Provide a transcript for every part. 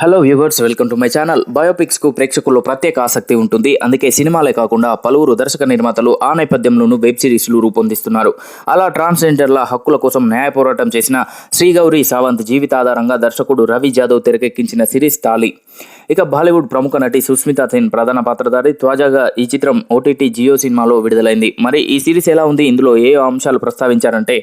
Hello viewers welcome to my channel బయోపిక్స్కు ప్రేక్షకుల్లో ప్రత్యేక ఆసక్తి ఉంటుంది. అందుకే సినిమాలే కాకుండా పలువురు దర్శక నిర్మాతలు ఆ నేపథ్యంలోనూ వెబ్ సిరీస్లు రూపొందిస్తున్నారు. అలా ట్రాన్స్జెండర్ల హక్కుల కోసం న్యాయ పోరాటం చేసిన శ్రీగౌరి సావంత్ జీవితాధారంగా దర్శకుడు రవి జాదవ్ తెరకెక్కించిన సిరీస్ తాలి ఇక బాలీవుడ్ ప్రముఖ నటి సుస్మితా సేన్ ప్రధాన పాత్రధారి. తాజాగా ఈ చిత్రం ఓటీటీ జియో సినిమాలో విడుదలైంది. మరి ఈ సిరీస్ ఎలా ఉంది? ఇందులో ఏ అంశాలు ప్రస్తావించారంటే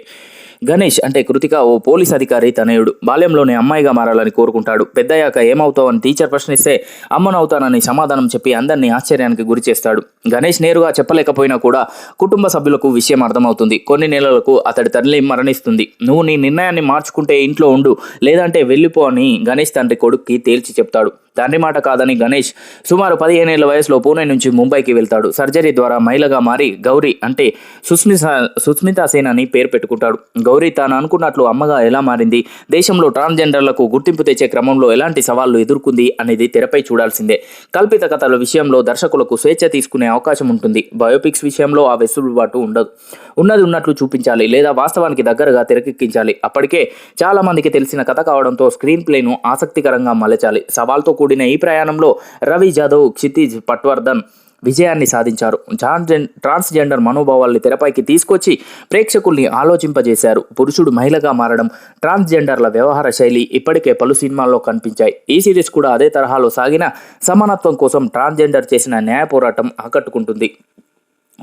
గణేష్ అంటే కృతిక ఓ పోలీస్ అధికారి తనయుడు. బాల్యంలోనే అమ్మాయిగా మారాలని కోరుకుంటాడు. పెద్దయ్యాక ఏమవుతావని టీచర్ ప్రశ్నిస్తే అమ్మనవుతానని సమాధానం చెప్పి అందరినీ ఆశ్చర్యానికి గురి చేస్తాడు. గణేష్ నేరుగా చెప్పలేకపోయినా కూడా కుటుంబ సభ్యులకు విషయం అర్థమవుతుంది. కొన్ని నెలలకు అతడి తల్లి మరణిస్తుంది. నువ్వు నీ నిర్ణయాన్ని మార్చుకుంటే ఇంట్లో ఉండు లేదంటే వెళ్ళిపో అని గణేష్ తండ్రి కొడుక్కి తేల్చి చెప్తాడు. తండ్రి మాట కాదని గణేష్ సుమారు పదిహేనేళ్ళ వయసులో పూణే నుంచి ముంబైకి వెళ్తాడు. సర్జరీ ద్వారా మహిళగా మారి గౌరీ అంటే సుస్మిత సుస్మితా సేన్ అని పేరు పెట్టుకుంటాడు. గౌరీ తాను అనుకున్నట్లు అమ్మగా ఎలా మారింది? దేశంలో ట్రాన్స్జెండర్లకు గుర్తింపు తెచ్చే క్రమంలో ఎలాంటి సవాళ్ళు ఎదుర్కొంది అనేది తెరపై చూడాల్సిందే. కల్పిత కథల విషయంలో దర్శకులకు స్వేచ్ఛ తీసుకునే అవకాశం ఉంటుంది. బయోపిక్స్ విషయంలో ఆ వెసులుబాటు ఉండదు. ఉన్నది ఉన్నట్లు చూపించాలి లేదా వాస్తవానికి దగ్గరగా తెరకెక్కించాలి. అప్పటికే చాలా మందికి తెలిసిన కథ కావడంతో స్క్రీన్ ప్లేను ఆసక్తికరంగా మలచాలి. సవాల్తో కూడిన ఈ ప్రయాణంలో రవి జాదవ్ క్షితిజ్ పట్వర్ధన్ విజయాన్ని సాధించారు. ట్రాన్స్జెండర్ మనోభావాల్ని తెరపైకి తీసుకొచ్చి ప్రేక్షకుల్ని ఆలోచింపజేశారు. పురుషుడు మహిళగా మారడం ట్రాన్స్జెండర్ల వ్యవహార శైలి ఇప్పటికే పలు సినిమాల్లో కనిపించాయి. ఈ సిరీస్ కూడా అదే తరహాలో సాగిన సమానత్వం కోసం ట్రాన్స్జెండర్ చేసిన న్యాయ పోరాటం ఆకట్టుకుంటుంది.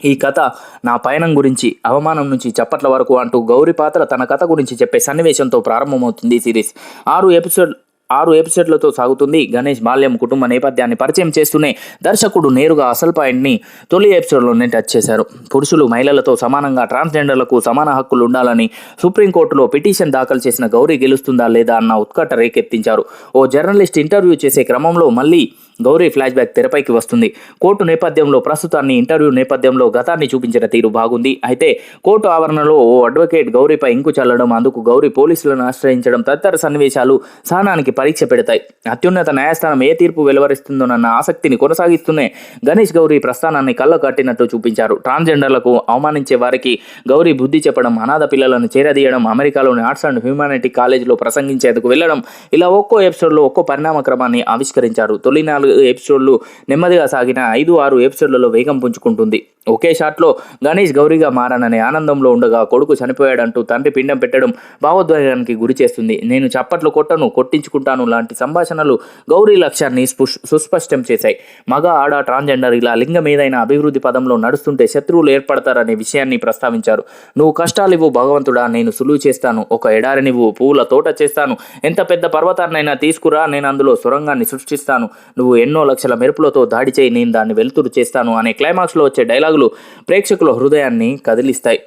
ఈ కథ నా పయనం గురించి అవమానం నుంచి చప్పట్ల వరకు అంటూ గౌరీ పాత్ర తన కథ గురించి చెప్పే సన్నివేశంతో ప్రారంభమవుతుంది ఈ సిరీస్. ఆరు ఎపిసోడ్ ఆరు ఎపిసోడ్లతో సాగుతుంది. గణేష్ బాల్యం కుటుంబ నేపథ్యాన్ని పరిచయం చేస్తూనే దర్శకుడు నేరుగా అసలు పాయింట్ని తొలి ఎపిసోడ్లోనే టచ్ చేశారు. పురుషులు మహిళలతో సమానంగా ట్రాన్స్జెండర్లకు సమాన హక్కులు ఉండాలని సుప్రీంకోర్టులో పిటిషన్ దాఖలు చేసిన గౌరీ గెలుస్తుందా లేదా అన్న ఉత్కట రేకెత్తించారు. ఓ జర్నలిస్ట్ ఇంటర్వ్యూ చేసే క్రమంలో మళ్ళీ గౌరీ ఫ్లాష్ బ్యాక్ తెరపైకి వస్తుంది. కోర్టు నేపథ్యంలో ప్రస్తుతాన్ని ఇంటర్వ్యూ నేపథ్యంలో గతాన్ని చూపించిన తీరు బాగుంది. అయితే కోర్టు ఆవరణలో ఓ అడ్వకేట్ గౌరీపై ఇంకు చల్లడం అందుకు గౌరీ పోలీసులను ఆశ్రయించడం తదితర సన్నివేశాలు సహనానికి పరీక్ష పెడతాయి. అత్యున్నత న్యాయస్థానం ఏ తీర్పు వెలువరిస్తుందోనన్న ఆసక్తిని కొనసాగిస్తూనే గణేష్ గౌరీ ప్రస్థానాన్ని కళ్ళ కట్టినట్టు చూపించారు. ట్రాన్స్జెండర్లకు అవమానించే వారికి గౌరీ బుద్ధి చెప్పడం అనాథ పిల్లలను చేరదీయడం అమెరికాలోని ఆర్ట్స్ అండ్ హ్యూమానిటీ కాలేజీలో ప్రసంగించేందుకు వెళ్ళడం ఇలా ఒక్కో ఎపిసోడ్లో ఒక్కో పరిణామ క్రమాన్ని ఆవిష్కరించారు. తొలి నాలుగు ఎపిసోడ్లు నెమ్మదిగా సాగిన ఐదు ఆరు ఎపిసోడ్లలో వేగం పుంజుకుంటుంది. ఒకే షాట్లో గణేష్ గౌరీగా మారాననే ఆనందంలో ఉండగా కొడుకు చనిపోయాడంటూ తండ్రి పిండం పెట్టడం భావోద్వేగానికి గురి చేస్తుంది. నేను చప్పట్లు కొట్టను కొట్టించుకుంటాను లాంటి సంభాషణలు గౌరీ లక్ష్యాన్ని స్పుష్ సుస్పష్టం చేశాయి. మగ ఆడ ట్రాన్స్జెండర్ ఇలా లింగం ఏదైనా అభివృద్ధి పదంలో నడుస్తుంటే శత్రువులు ఏర్పడతారనే విషయాన్ని ప్రస్తావించారు. నువ్వు కష్టాలివ్వు భగవంతుడా నేను సులువు చేస్తాను. ఒక ఎడారి నువ్వు పువ్వుల తోట చేస్తాను. ఎంత పెద్ద పర్వతాన్నైనా తీసుకురా నేను అందులో సొరంగాన్ని సృష్టిస్తాను. నువ్వు ఎన్నో లక్షల మెరుపులతో దాడి చేయి నేను దాన్ని వెలుతురు చేస్తాను అనే క్లైమాక్స్లో వచ్చే డైలాగ్ డైలాగులు ప్రేక్షకుల హృదయాన్ని కదిలిస్తాయి.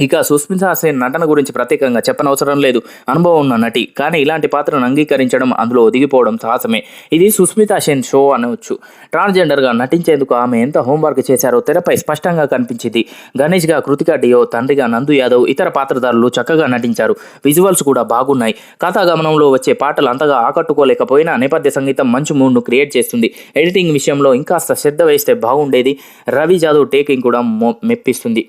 ఇక సుస్మితా సేన్ నటన గురించి ప్రత్యేకంగా చెప్పనవసరం లేదు. అనుభవం ఉన్న నటి. కానీ ఇలాంటి పాత్రను అంగీకరించడం అందులో ఒదిగిపోవడం సాహసమే. ఇది సుస్మితా సేన్ షో అనవచ్చు. ట్రాన్స్జెండర్గా నటించేందుకు ఆమె ఎంత హోంవర్క్ చేశారో తెరపై స్పష్టంగా కనిపించింది. గణేష్గా కృతికా డియో తండ్రిగా నందు యాదవ్ ఇతర పాత్రధారులు చక్కగా నటించారు. విజువల్స్ కూడా బాగున్నాయి. కథాగమనంలో వచ్చే పాటలు అంతగా ఆకట్టుకోలేకపోయినా నేపథ్య సంగీతం మంచి మూడ్ను క్రియేట్ చేస్తుంది. ఎడిటింగ్ విషయంలో ఇంకాస్త శ్రద్ధ వేస్తే బాగుండేది. రవి జాదవ్ టేకింగ్ కూడా మెప్పిస్తుంది.